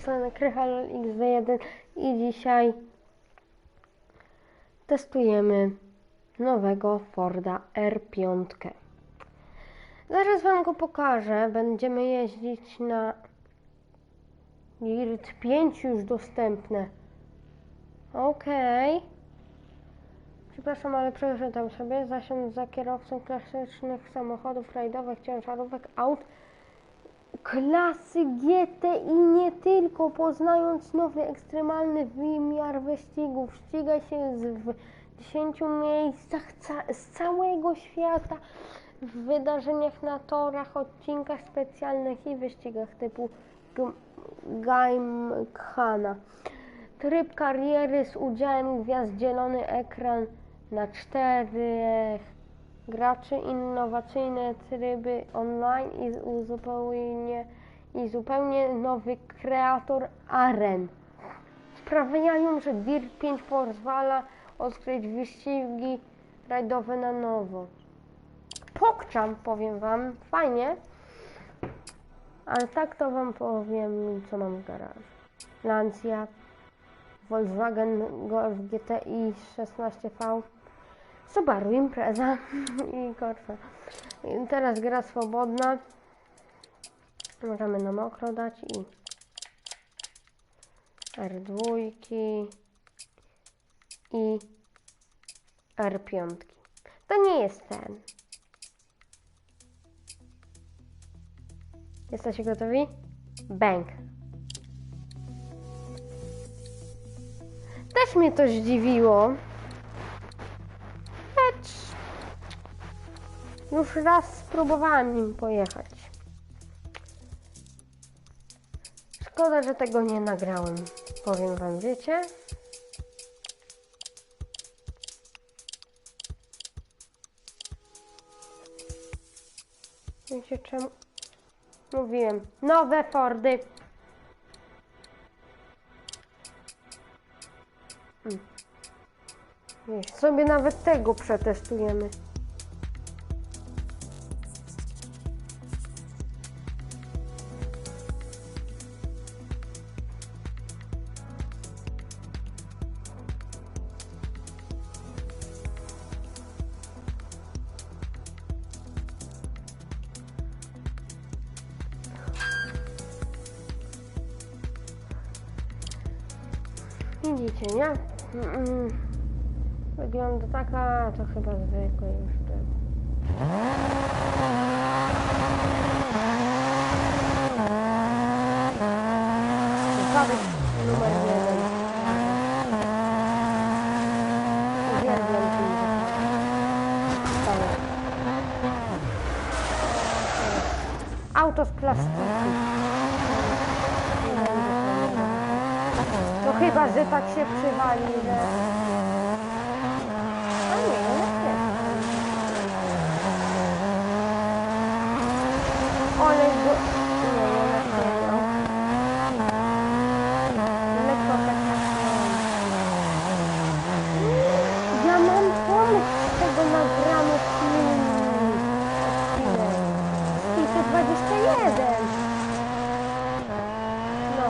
strony Krychal XD1 i dzisiaj testujemy nowego Forda R5. Zaraz Wam go pokażę. Będziemy jeździć na Lirt 5 już dostępne. Okej. Przepraszam, ale przeczytam sobie. Zasiądź za kierowcą klasycznych samochodów rajdowych, ciężarówek, aut klasy GT i nie tylko, poznając nowy ekstremalny wymiar wyścigów. Ściga się z, w 10 miejscach ca z całego świata w wydarzeniach na torach, odcinkach specjalnych i wyścigach typu Gymkhana. Tryb kariery z udziałem gwiazd, zielony ekran na czterech graczy, innowacyjne tryby online i zupełnie, i zupełnie nowy kreator aren. Sprawiają, że Dirt 5 pozwala odkryć wyścigi rajdowe na nowo. Pokczam, powiem Wam, fajnie, ale tak to Wam powiem, co mam w garażu. Lancia, Volkswagen Golf GTI 16V, Subaru Impreza i Corsa. Teraz gra swobodna. Możemy na mokro dać i R2 i R5. To nie jest ten. Jesteście gotowi? Bang. Też mnie to zdziwiło. Już raz spróbowałam nim pojechać. Szkoda, że tego nie nagrałem. Powiem wam, wiecie? Wiecie czemu? Mówiłem. Nowe Fordy. Hmm. Sobie nawet tego przetestujemy. Widzicie, nie? Wygląda taka, to chyba zwykły już był. Stałe. Auto z plastiki. No chyba, że tak się przywali, że... A nie, jednak nie. Ale go... Nie, jednak nie. No. Lekko tak Ja mam pomysł z tego nagrany film. Odcinek. 521. No.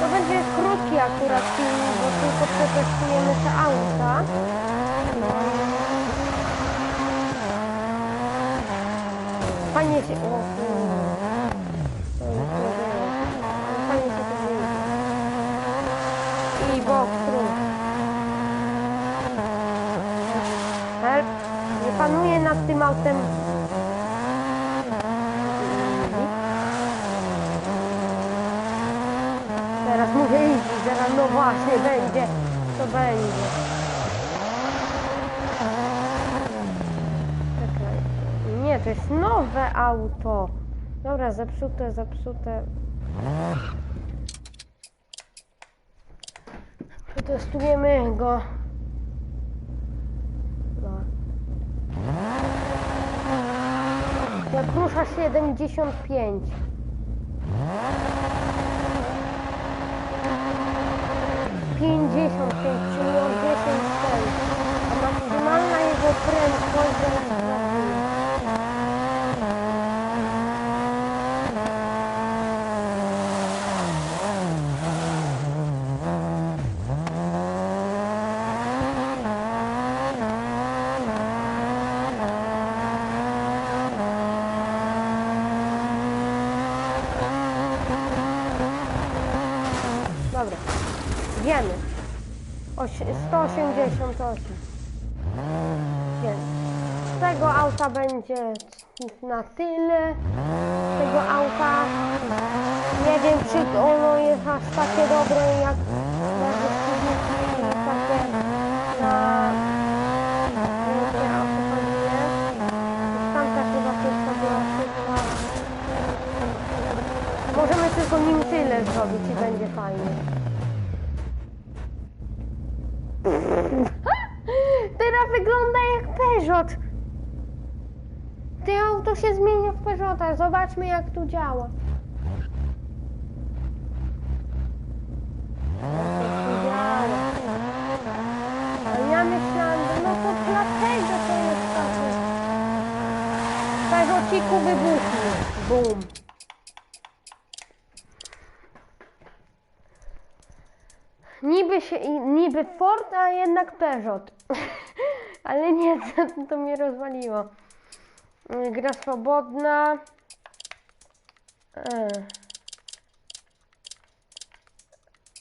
To będzie krótki akurat film, bo tylko przetestujemy te auta. Fajnie się... O, kurde. To już nie było. I. Nie panuję nad tym autem. Teraz mówię iść, zaraz no właśnie będzie, to będzie. Czekaj. Nie, to jest nowe auto. Dobra, zepsute, zepsute. Przetestujemy go. No. Jak rusza 75. Pięćdziesiąt pięć, czyli o 10 cent. A maksymalna jego prędkość zaraz sprawdzimy. Wiemy. Oś- 188. Więc z tego auta będzie na tyle. Z tego auta nie wiem czy ono jest aż takie dobre jak na wyścigniki takie na wiecie o co chodzi, nie? Tamta chyba pierwsza była szybka. Możemy tylko nim tyle zrobić i będzie fajnie. Teraz wygląda jak Peugeot. Te auto się zmienia w Peugeota. Zobaczmy jak tu działa. Jak tu działa. A ja myślałam, że no to dlatego to jest takie. Peugeotiku wybuchnie. Bum. Niby, się, niby Ford, a jednak Peugeot. Ale nie, to, to mnie rozwaliło. Y, Gra swobodna. E.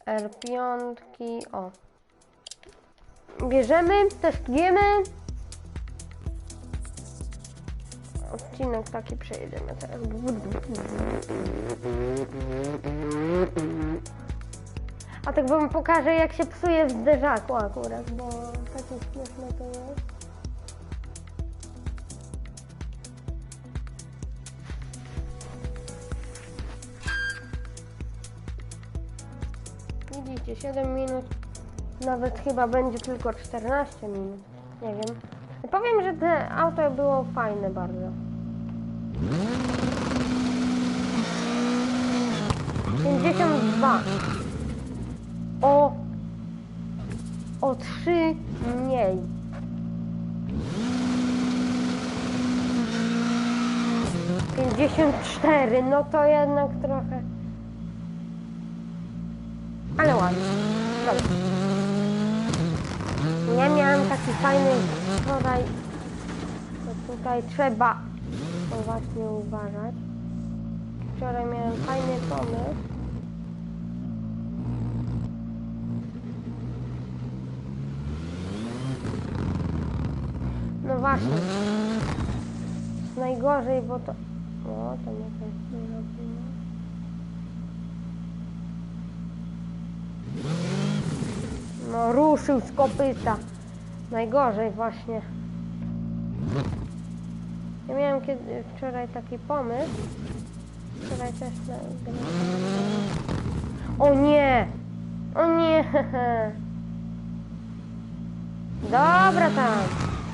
R5. O. Bierzemy, testujemy. Odcinek taki przejedziemy teraz. A tak wam pokażę jak się psuje w zderzaku akurat, bo takie śmieszne to jest. 7 minut, nawet chyba będzie tylko 14 minut, nie wiem. Powiem, że te auto było fajne bardzo. Pięćdziesiąt dwa. O o trzy mniej. Pięćdziesiąt cztery, no to jednak trochę. Ale ładnie. Dobra. Ja miałam taki fajny wczoraj. To tutaj trzeba właśnie uważać. Wczoraj miałem fajny pomysł. No właśnie. Najgorzej, bo to... O, to nie tak. No ruszył z kopyta. Najgorzej właśnie. Ja miałem kiedy, wczoraj taki pomysł. Wczoraj też na... O nie! O nie! Dobra tam.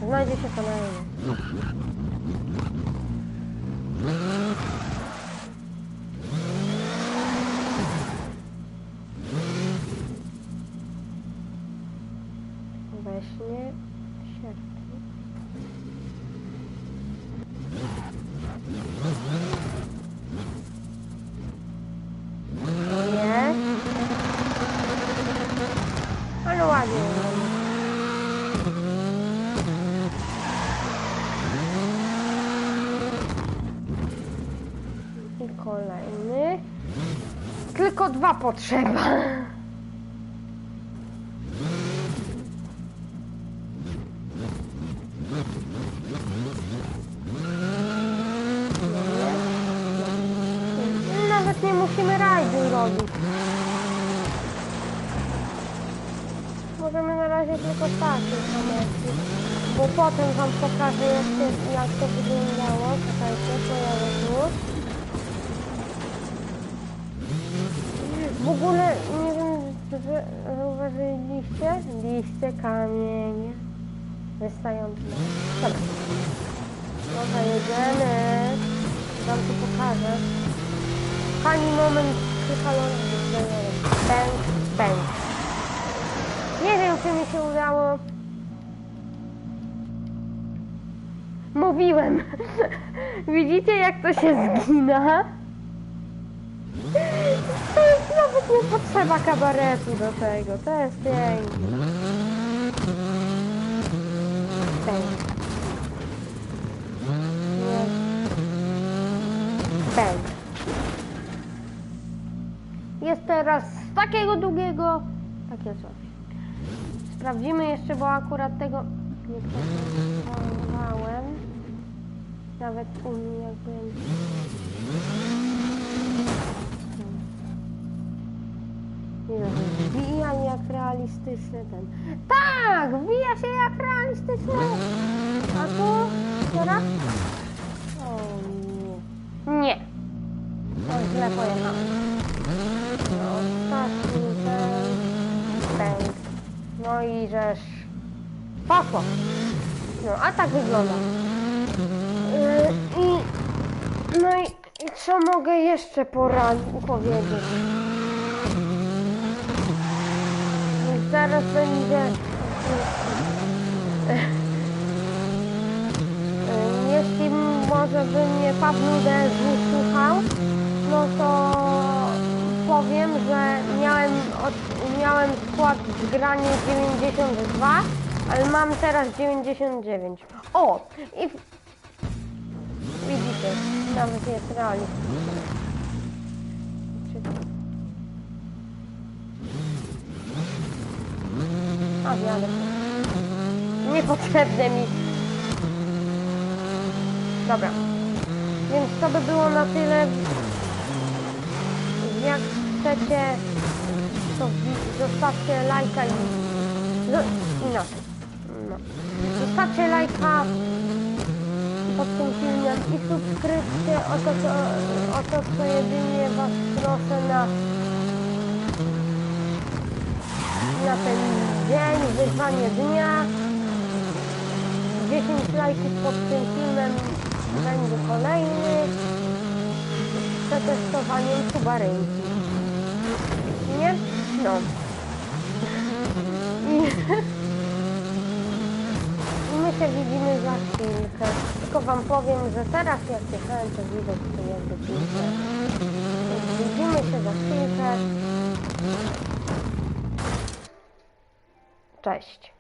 Znajdzie się to dwa potrzeba. Nawet nie musimy rajdu robić. Możemy na razie tylko takie kamerki. Bo potem wam pokażę się, jak to wyglądało. Czekajcie, pojadę tu. W ogóle nie wiem, czy zauważyliście? Liście, kamienie wystające. Dobra. Dobra, jedziemy. Wam tu pokażę. Fajny moment psychologiczny. Bęk, bęk. Nie wiem, czy mi się udało. Mówiłem. Widzicie, jak to się zgina? Nie potrzeba kabaretu do tego. To jest piękne. Bęk. Jest teraz z takiego długiego Takie coś. Sprawdzimy jeszcze, bo akurat tego nie przetestowałem. Nawet u mnie. Nie wiem, wbija jak realistyczny ten. Tak! Wbija się jak realistyczny! A tu? Teraz? O nie. Nie. O, źle pojechałem. Ostatni ten. Pęk. No i żeż. Poszło. No, a tak wygląda. Yy, I... No i co mogę jeszcze poradzić, powiedzieć? No, Zaraz będzie... Jeśli może by mnie Pablo DSW słuchał, no to powiem, że miałem, od, miałem skład w granie 92, ale mam teraz 99. O! I widzicie, nawet jest realnie. Niepotrzebne mi. Dobra. Więc to by było na tyle. Jak chcecie, to zostawcie lajka i... No, inaczej. No. Zostawcie lajka pod tym filmem i subskrypcję o to, co, o to, co jedynie Was proszę na, na ten dzień, wyzwanie dnia. 10 lajków pod tym filmem będzie kolejny z przetestowaniem subarynki. Nie? No. I, I my się widzimy za chwilkę. Tylko wam powiem, że teraz jak jechałem, to widać tu jakby. Więc widzimy się za chwilkę. Cześć.